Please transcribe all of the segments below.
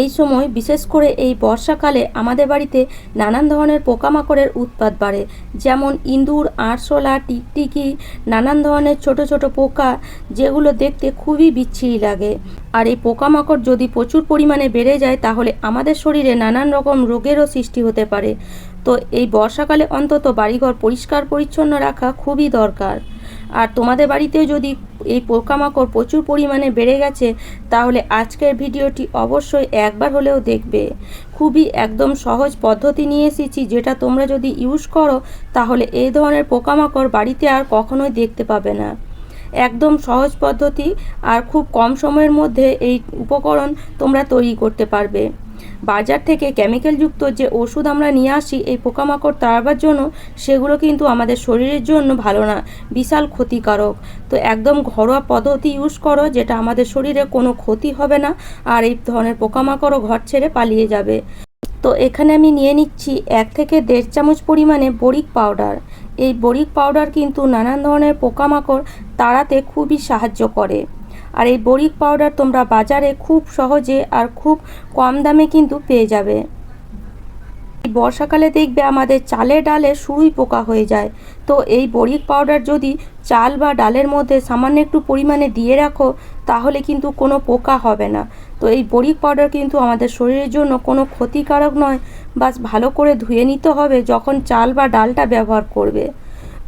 এই সময় বিশেষ করে এই বর্ষাকালে আমাদের বাড়িতে নানান ধরনের পোকামাকড়ের উৎপাত বাড়ে। যেমন ইঁদুর, আরশোলা, টিকটিকি, নানান ধরনের ছোট ছোট পোকা, যেগুলো দেখতে খুবই বিচ্ছিরি লাগে। আর এই পোকামাকড় যদি প্রচুর পরিমাণে বেড়ে যায়, তাহলে আমাদের শরীরে নানান রকম রোগেরও সৃষ্টি হতে পারে। তো এই বর্ষাকালে অন্তত বাড়িঘর পরিষ্কার পরিচ্ছন্ন রাখা খুবই দরকার। আর তোমাদের বাড়িতেও যদি এই পোকামাকড় প্রচুর পরিমাণে বেড়ে গেছে, তাহলে আজকের ভিডিওটি অবশ্যই একবার হলেও দেখবে। খুবই একদম সহজ পদ্ধতি নিয়ে এসেছি, যেটা তোমরা যদি ইউজ করো, তাহলে এই ধরনের পোকামাকড় বাড়িতে আর কখনোই দেখতে পাবে না। একদম সহজ পদ্ধতি আর খুব কম সময়ের মধ্যে এই উপকরণ তোমরা তৈরি করতে পারবে। বাজার থেকে কেমিক্যালযুক্ত যে ওষুধ আমরা নিয়ে আসি, এই পোকামাকড় তাড়াবার জন্য সেগুলো কিন্তু আমাদের শরীরের জন্য ভালো না, বিশাল ক্ষতিকারক। তো একদম ঘরোয়া পদ্ধতি ইউজ করো, যেটা আমাদের শরীরে কোনো ক্ষতি হবে না, আর এই ধরনের পোকামাকড়ও ঘর ছেড়ে পালিয়ে যাবে। তো এখানে আমি নিয়ে নিচ্ছি এক থেকে দেড় চামচ পরিমাণে বরিক পাউডার এই বরিক পাউডার কিন্তু নানান ধরনের পোকামাকড় তাড়াতে খুবই সাহায্য করে। আর এই বরিক পাউডার তোমরা বাজারে খুব সহজে আর খুব কম দামে কিন্তু পেয়ে যাবে। বর্ষাকালে দেখবে আমাদের চালে ডালে শুরুই পোকা হয়ে যায়। তো এই বরিক পাউডার যদি চাল বা ডালের মধ্যে সামান্য একটু পরিমাণে দিয়ে রাখো, তাহলে কিন্তু কোনো পোকা হবে না। তো এই বরিক পাউডার কিন্তু আমাদের শরীরের জন্য কোনো ক্ষতিকারক নয়। বাস ভালো করে ধুয়ে নিতে হবে যখন চাল বা ডালটা ব্যবহার করবে।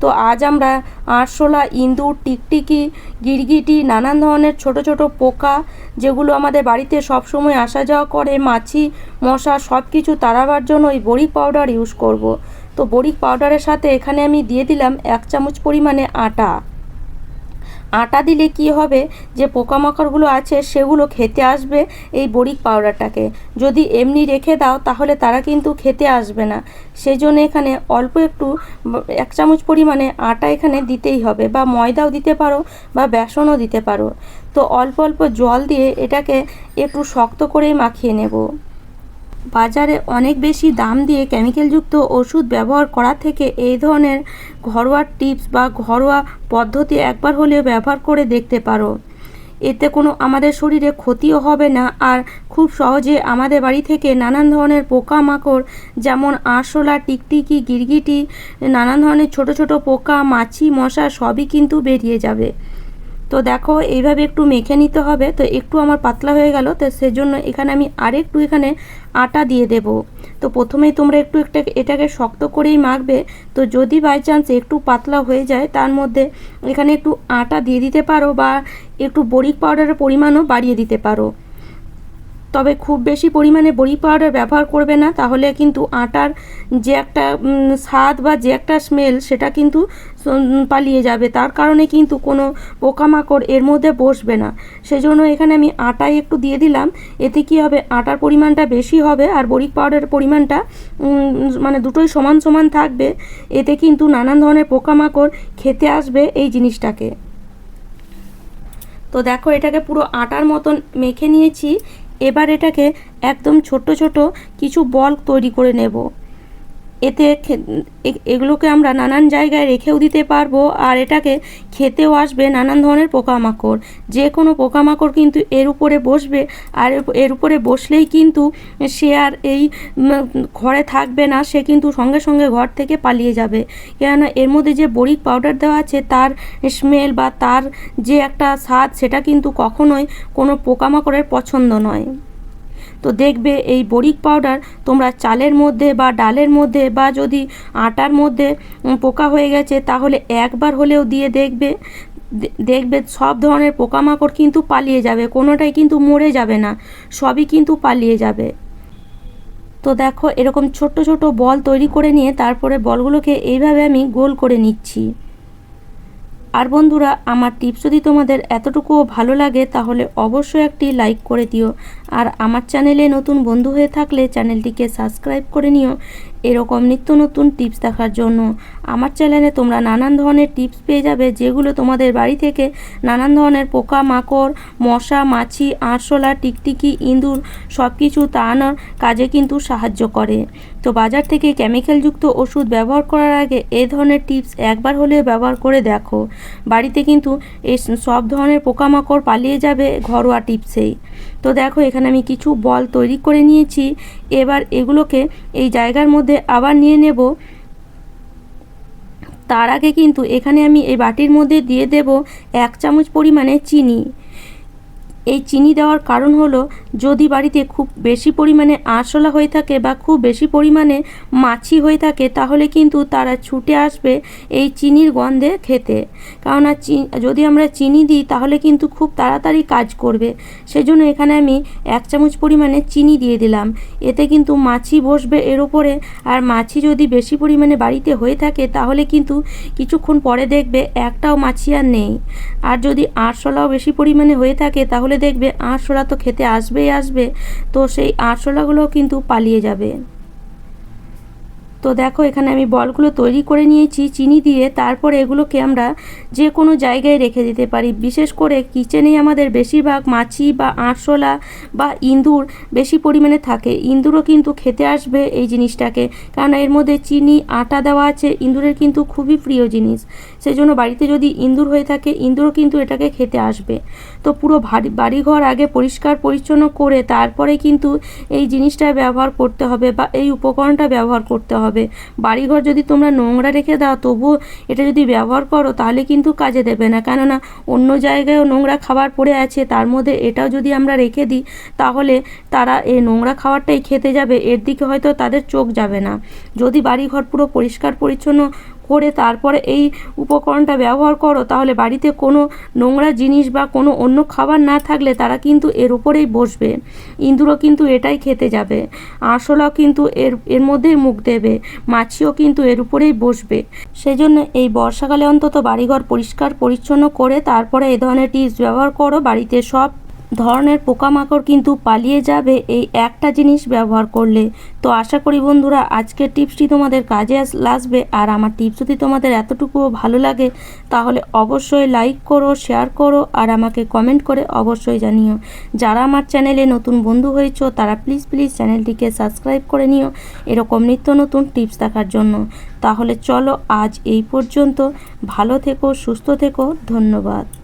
তো আজ আমরা আরশোলা, ইঁদুর, টিকটিকি, গিরগিটি, নানান ধরনের ছোট ছোট পোকা যেগুলো আমাদের বাড়িতে সবসময় আসা যাওয়া করে, মাছি, মশা সব কিছু তাড়াবার জন্য এই বড়ি পাউডার ইউজ করব। তো বড়ি পাউডারের সাথে এখানে আমি দিয়ে দিলাম এক চামচ পরিমাণে আটা আটা দিলে কি হবে? যে পোকামাকড়গুলো আছে, সেগুলো খেতে আসবে এই বরিক পাউডারটাকে। যদি এমনি রেখে দাও, তাহলে তারা কিন্তু খেতে আসবে না। সেই জন্য এখানে অল্প একটু, এক চামচ পরিমাণে আটা এখানে দিতেই হবে। বা ময়দাও দিতে পারো, বা বেসনও দিতে পারো। তো অল্প অল্প জল দিয়ে এটাকে একটু শক্ত করেই মাখিয়ে নেব। বাজারে অনেক বেশি দাম দিয়ে কেমিক্যালযুক্ত ওষুধ ব্যবহার করা থেকে এই ধরনের ঘরোয়া টিপস বা ঘরোয়া পদ্ধতি একবার হলেও ব্যবহার করে দেখতে পারো। এতে কোনো আমাদের শরীরে ক্ষতিও হবে না আর খুব সহজে আমাদের বাড়ি থেকে নানান ধরনের পোকামাকড় যেমন আরশোলা, টিকটিকি, গিরগিটি, নানান ধরনের ছোট ছোট পোকা, মাছি, মশা সবই কিন্তু বেরিয়ে যাবে। তো দেখো, এইভাবে একটু মেখে নিতে হবে। তো একটু আমার পাতলা হয়ে গেল, তো সেজন্য এখানে আমি আরেকটু এখানে আটা দিয়ে দেব। তো প্রথমেই তোমরা একটু একটা, এটাকে শক্ত করেই মাখবে। তো যদি বাই চান্স একটু পাতলা হয়ে যায়, তার মধ্যে এখানে একটু আটা দিয়ে দিতে পারো বা একটু বরিক পাউডারের পরিমাণও বাড়িয়ে দিতে পারো। তবে খুব বেশি পরিমাণে বড়ি পাউডার ব্যবহার করবে না, তাহলে কিন্তু আটার যে একটা স্বাদ বা যে একটা স্মেল সেটা কিন্তু পালিয়ে যাবে। তার কারণে কিন্তু কোনো পোকামাকড় এর মধ্যে বসবে না। সেই জন্য এখানে আমি আটাই একটু দিয়ে দিলাম। এতে কি হবে? আটার পরিমাণটা বেশি হবে আর বরিক পাউডারের পরিমাণটা মানে দুটোই সমান সমান থাকবে। এতে কিন্তু নানান ধরনের পোকামাকড় খেতে আসবে এই জিনিসটাকে। তো দেখো এটাকে পুরো আটার মতন মেখে নিয়েছি। এবার এটাকে একদম ছোট ছোট কিছু বল তৈরি করে নেব। এতে এগুলোকে আমরা নানান জায়গায় রেখেও দিতে পারব, আর এটাকে খেতেও আসবে নানান ধরনের পোকামাকড়। যে কোনো পোকামাকড় কিন্তু এর উপরে বসবে, আর এর উপরে বসলেই কিন্তু সে আর এই ঘরে থাকবে না, সে কিন্তু সঙ্গে সঙ্গে ঘর থেকে পালিয়ে যাবে। কেননা এর মধ্যে যে বরিক পাউডার দেওয়া আছে, তার স্মেল বা তার যে একটা স্বাদ, সেটা কিন্তু কখনোই কোনো পোকামাকড়ের পছন্দ নয়। তো দেখবে এই বরিক পাউডার তোমরা চালের মধ্যে বা ডালের মধ্যে বা যদি আটার মধ্যে পোকা হয়ে গেছে, তাহলে একবার হলেও দিয়ে দেখবে দেখবে সব ধরনের পোকামাকড় কিন্তু পালিয়ে যাবে, কোনোটাই কিন্তু মরে যাবে না, সবই কিন্তু পালিয়ে যাবে। তো দেখো এরকম ছোট্ট ছোট বল তৈরি করে নিয়ে তারপরে বলগুলোকে এইভাবে আমি গোল করে নিচ্ছি। আর বন্ধুরা, আমার টিপস যদি তোমাদের এতটুকুও ভালো লাগে, তাহলে অবশ্যই একটি লাইক করে দিও। আর আমার চ্যানেলে নতুন বন্ধু হয়ে থাকলে চ্যানেলটিকে সাবস্ক্রাইব করে নিও। এরকম নিত্য নতুন টিপস দেখার জন্য। আমার চ্যানেলে তোমরা নানান ধরনের টিপস পেয়ে যাবে, যেগুলো তোমাদের বাড়ি থেকে নানান ধরনের পোকা মাকড় মশা, মাছি, আরশোলা, টিকটিকি, ইঁদুর সব কিছু তাড়ানোর কাজে কিন্তু সাহায্য করে। তো বাজার থেকে কেমিক্যালযুক্ত ওষুধ ব্যবহার করার আগে এই ধরনের টিপস একবার হলেও ব্যবহার করে দেখো। বাড়িতে কিন্তু এই সব ধরনের পোকামাকড় পালিয়ে যাবে ঘরোয়া টিপসেই তো দেখো, এখানে আমি কিছু বল তৈরি করে নিয়েছি। এবার এগুলোকে এই জায়গার মধ্যে আবার নিয়ে নেব। তার আগে কিন্তু এখানে আমি এই বাটির মধ্যে দিয়ে দেব এক চামচ পরিমাণে চিনি। এই চিনি দেওয়ার কারণ হলো, যদি বাড়িতে খুব বেশি পরিমাণে আরশোলা হয়ে থাকে বা খুব বেশি পরিমাণে মাছি হয়ে থাকে, তাহলে কিন্তু তারা ছুটে আসবে এই চিনির গন্ধে খেতে। চি, যদি আমরা চিনি দিই, তাহলে কিন্তু খুব তাড়াতাড়ি কাজ করবে। সেজন্য এখানে আমি এক চামচ পরিমাণে চিনি দিয়ে দিলাম। এতে কিন্তু মাছি বসবে এর ওপরে আর মাছি যদি বেশি পরিমাণে বাড়িতে হয়ে থাকে, তাহলে কিন্তু কিছুক্ষণ পরে দেখবে একটাও মাছি আর নেই। আর যদি আরশোলাও বেশি পরিমাণে হয়ে থাকে, তাহলে দেখবে আরশোলা তো খেতে আসবেই আসবে। তো সেই আরশোলাগুলো কিন্তু পালিয়ে যাবে। তো দেখো, এখানে আমি বলগুলো তৈরি করে নিয়েছি, চিনি দিয়ে তারপরে এগুলোকে আমরা যে কোনো জায়গায় রেখে দিতে পারি। বিশেষ করে কিচেনেই আমাদের বেশিরভাগ মাছি বা আরশোলা বা ইঁদুর বেশি পরিমাণে থাকে। ইঁদুরও কিন্তু খেতে আসবে এই জিনিসটাকে। কারণ এর মধ্যে চিনি, আটা দেওয়া আছে, ইঁদুরের কিন্তু খুবই প্রিয় জিনিস। সেই জন্য বাড়িতে যদি ইঁদুর হয়ে থাকে, ইঁদুরও কিন্তু এটাকে খেতে আসবে। তো পুরো বাড়ি বাড়িঘর আগে পরিষ্কার পরিচ্ছন্ন করে তারপরে কিন্তু এই জিনিসটা ব্যবহার করতে হবে বা এই উপকরণটা ব্যবহার করতে হবে। বাড়িঘর যদি তোমরা নোংরা রেখে দাও, তবুও এটা যদি ব্যবহার করো, তাহলে কিন্তু কাজে দেবে না। কেননা, অন্য জায়গায়ও নোংরা খাবার পড়ে আছে, তার মধ্যে এটাও যদি আমরা রেখে দিই, তাহলে তারা এই নোংরা খাবারটাই খেতে যাবে। এর দিকে হয়তো তাদের চোখ যাবে না। যদি বাড়িঘর পুরো পরিষ্কার পরিচ্ছন্ন করে তারপরে এই উপকরণটা ব্যবহার করো, তাহলে বাড়িতে কোনো নোংরা জিনিস বা কোনো অন্য খাবার না থাকলে তারা কিন্তু এর উপরেই বসবে। ইঁদুরও কিন্তু এটাই খেতে যাবে। আরশোলাও কিন্তু এর এর মধ্যেই মুখ দেবে। মাছিও কিন্তু এর উপরেই বসবে। সেই জন্য এই বর্ষাকালে অন্তত বাড়িঘর পরিষ্কার পরিচ্ছন্ন করে তারপরে এই ধরনের টিপস ব্যবহার করো। বাড়িতে সব ধরনের পোকামাকড় কিন্তু পালিয়ে যাবে এই একটা জিনিস ব্যবহার করলে। তো আশা করি বন্ধুরা, আজকের টিপসটি তোমাদের কাজে আস- লাগবে আর আমার টিপস যদি তোমাদের এতটুকুও ভালো লাগে, তাহলে অবশ্যই লাইক করো শেয়ার করো আর আমাকে কমেন্ট করে অবশ্যই জানিও। যারা আমার চ্যানেলে নতুন বন্ধু হয়েছো, তারা প্লিজ প্লিজ চ্যানেলটিকে সাবস্ক্রাইব করে নিও এরকম নিত্য নতুন টিপস দেখার জন্য। তাহলে চলো আজ এই পর্যন্ত। ভালো থেকো, সুস্থ থেকো, ধন্যবাদ।